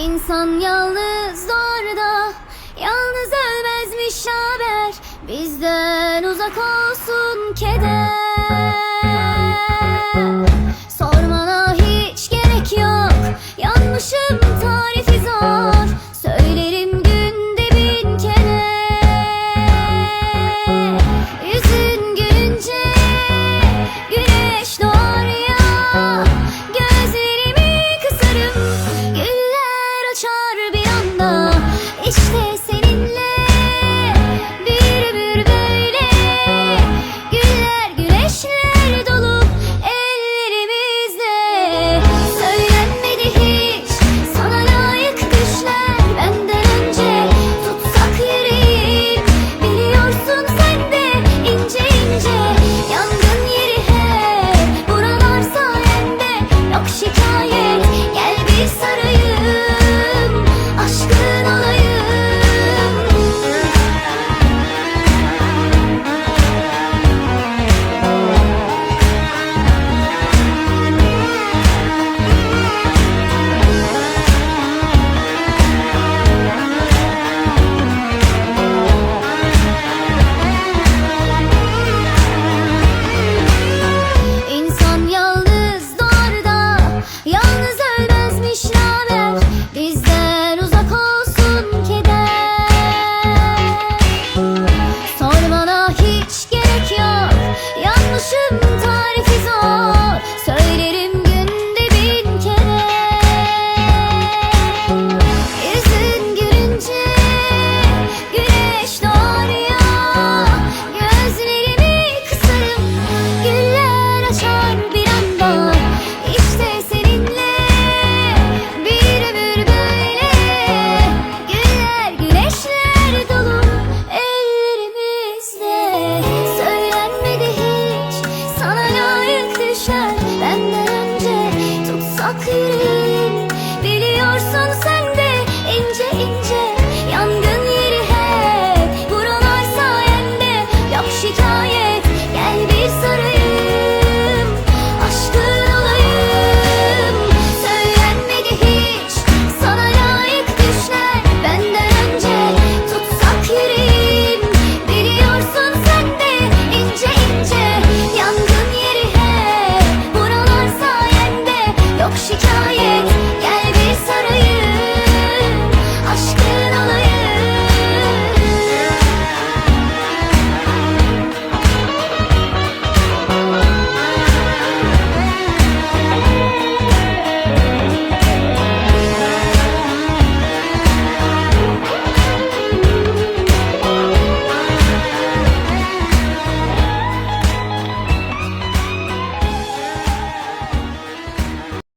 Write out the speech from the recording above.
İnsan yalnız doğar da Yalnız ölmezmiş haber. Bizden uzak olsun keder katil Biliyorsun sen quiet.